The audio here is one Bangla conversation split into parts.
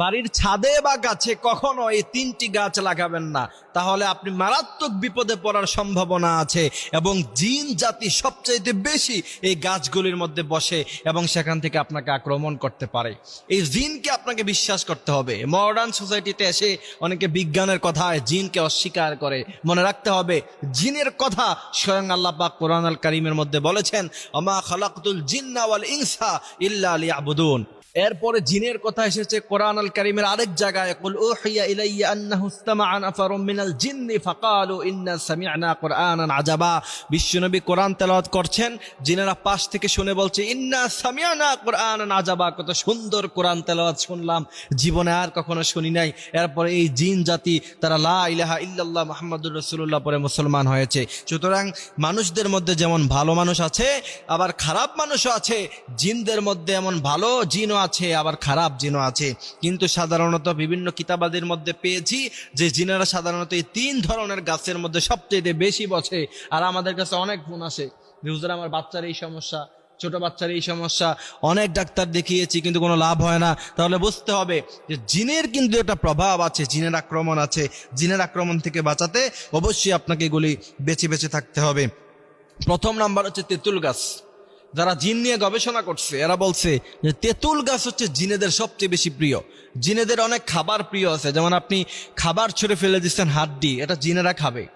বাড়ির ছাদে বা গাছে কখনো এই তিনটি গাছ লাগাবেন না। তাহলে আপনি মারাত্মক বিপদে পড়ার সম্ভাবনা আছে এবং জিন জাতি সবচাইতে বেশি এই গাছগুলির মধ্যে বসে এবং সেখান থেকে আপনাকে আক্রমণ করতে পারে। এই জিনকে আপনাকে বিশ্বাস করতে হবে। মডার্ন সোসাইটিতে এসে অনেকে বিজ্ঞানের কথায় জিনকে অস্বীকার করে। মনে রাখতে হবে, জিনের কথা স্বয়ং আল্লাহ পাক কোরআন আল কারিমের মধ্যে বলেছেন আমা খালাকুল জিন্না ইনসা ইল্লা লিয়াবুদুন। এরপরে জিনের কথা এসেছে কোরআন আল কারিমের আরেক জায়গায়, কুল উহিয়া বিশ্বনবী কোরআন তেলাওয়াত করছেন, জিনেরা পাশ থেকে শুনে বলছে, ইন্না সামি'না কুরআনান আজাবা। কত সুন্দর কোরআন তেলাওয়াত শুনলাম, জীবনে আর কখনো শুনি নাই। এরপরে এই জিন জাতি, তারা লা ইলাহা ইল্লাল্লাহ মুহাম্মাদুর রাসূলুল্লাহ পরে মুসলমান হয়েছে। সুতরাং মানুষদের মধ্যে যেমন ভালো মানুষ আছে, আবার খারাপ মানুষও আছে, জিনদের মধ্যে এমন ভালো জিনও আছে, আবার খারাপ জিনও আছে। কিন্তু সাধারণত বিভিন্ন কিতাবাদের মধ্যে পেয়েছি যে জিনেরা সাধারণত এই তিন ধরনের গাছের মধ্যে সবচেয়ে বেশি বসে। আর আমাদের কাছে অনেক ফোন আসে হুজুর, আমার বাচ্চার এই সমস্যা, ছোট বাচ্চার এই সমস্যা, অনেক ডাক্তার দেখিয়েছি, কিন্তু কোনো লাভ হয় না। তাহলে বুঝতে হবে যে জিনের কিন্তু একটা প্রভাব আছে, জিনের আক্রমণ আছে। জিনের আক্রমণ থেকে বাঁচাতে অবশ্যই আপনাকে এগুলি বেছে বেছে থাকতে হবে। প্রথম নাম্বার হচ্ছে তেঁতুল গাছ। যারা জিন নিয়ে গবেষণা করছে, এরা বলছে যে তেঁতুল গাছ হচ্ছে জিনেদের সবচেয়ে বেশি প্রিয়। জিনেদের অনেক খাবার প্রিয় আছে। যেমন আপনি খাবার ছুঁড়ে ফেলে দিচ্ছেন হাড্ডি, এটা জিনেরা খাবে।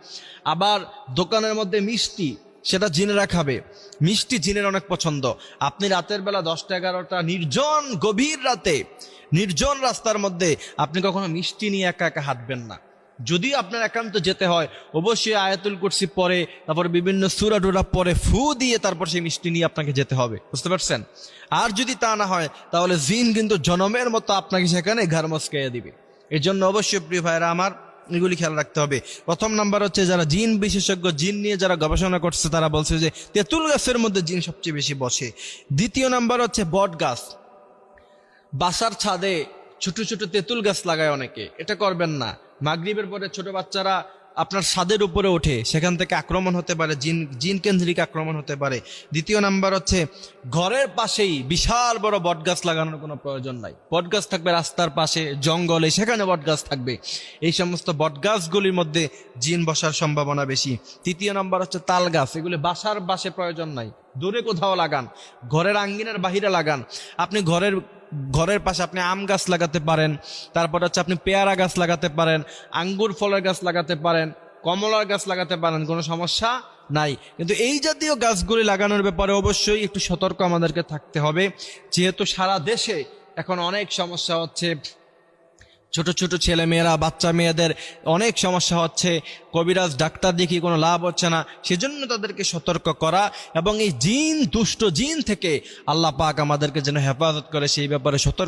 আবার দোকানের মধ্যে মিষ্টি, সেটা জিনেরা খাবে। মিষ্টি জিনের অনেক পছন্দ। আপনি রাতের বেলা দশটা, এগারোটা, নির্জন গভীর রাতে, নির্জন রাস্তার মধ্যে আপনি কখনো মিষ্টি নিয়ে একা একা হাঁটবেন না। যদি আপনার একান্ত যেতে হয়, অবশ্যই আয়াতুল কুরসি পরে তারপর বিভিন্ন সুরা টুরা পরে ফু দিয়ে তারপর সেই মিষ্টি নিয়ে আপনাকে যেতে হবে। বুঝতে পারছেন? আর যদি তা না হয়, তাহলে জিন কিন্তু জনমের মতো আপনাকে সেখানে ঘর মস্কাইয়া দিবে। এর জন্য অবশ্যই প্রিয় ভাইরা আমার, এগুলি খেয়াল রাখতে হবে। প্রথম নাম্বার হচ্ছে, যারা জিন বিশেষজ্ঞ, জিন নিয়ে যারা গবেষণা করছে, তারা বলছে যে, তেঁতুল গাছের মধ্যে জিন সবচেয়ে বেশি বসে। দ্বিতীয় নাম্বার হচ্ছে, বট গাছ। বাসার ছাদে ছোট ছোট তেঁতুল গাছ লাগায় অনেকে। এটা করবেন না। মাগরিবের পরে ছোট বাচ্চারা আপনার ছাদের উপরে ওঠে। সেখান থেকে আক্রমণ হতে পারে, জিন জিন কেন্দ্রিক আক্রমণ হতে পারে। দ্বিতীয় নাম্বার হচ্ছে, ঘরের পাশেই বিশাল বড় বটগাছ লাগানোর কোনো প্রয়োজন নাই। বটগাছ থাকবে রাস্তার পাশে, জঙ্গলে, সেখানে বটগাছ থাকবে। এই সমস্ত বটগাছগুলির মধ্যে জিন বসার সম্ভাবনা বেশি। তৃতীয় নাম্বার হচ্ছে তাল গাছ। এগুলি বাসার বাসে প্রয়োজন নাই। দূরে কোথাও লাগান। ঘরের আঙ্গিনার বাহিরে লাগান। আপনি ঘরের ঘরের পাশে আপনি আম গাছ লাগাতে পারেন, তারপর হচ্ছে আপনি পেয়ারা গাছ লাগাতে পারেন, আঙ্গুর ফলের গাছ লাগাতে পারেন, কমলার গাছ লাগাতে পারেন, কোনো সমস্যা নাই। কিন্তু এই জাতীয় গাছগুলি লাগানোর ব্যাপারে অবশ্যই একটু সতর্ক আমাদেরকে থাকতে হবে। যেহেতু সারা দেশে এখন অনেক সমস্যা হচ্ছে ছোট ছোট ছেলে মেয়েরা বাচ্চা মেয়েদের অনেক সমস্যা হচ্ছে। কবিরাজ, ডাক্তার দেখি কোনো লাভ হচ্ছে না। সেজন্য তাদেরকে সতর্ক করা এবং এই জিন, দুষ্ট জিন থেকে আল্লাহ পাক আমাদেরকে যেন হেফাজত করে, সেই ব্যাপারে সতর্ক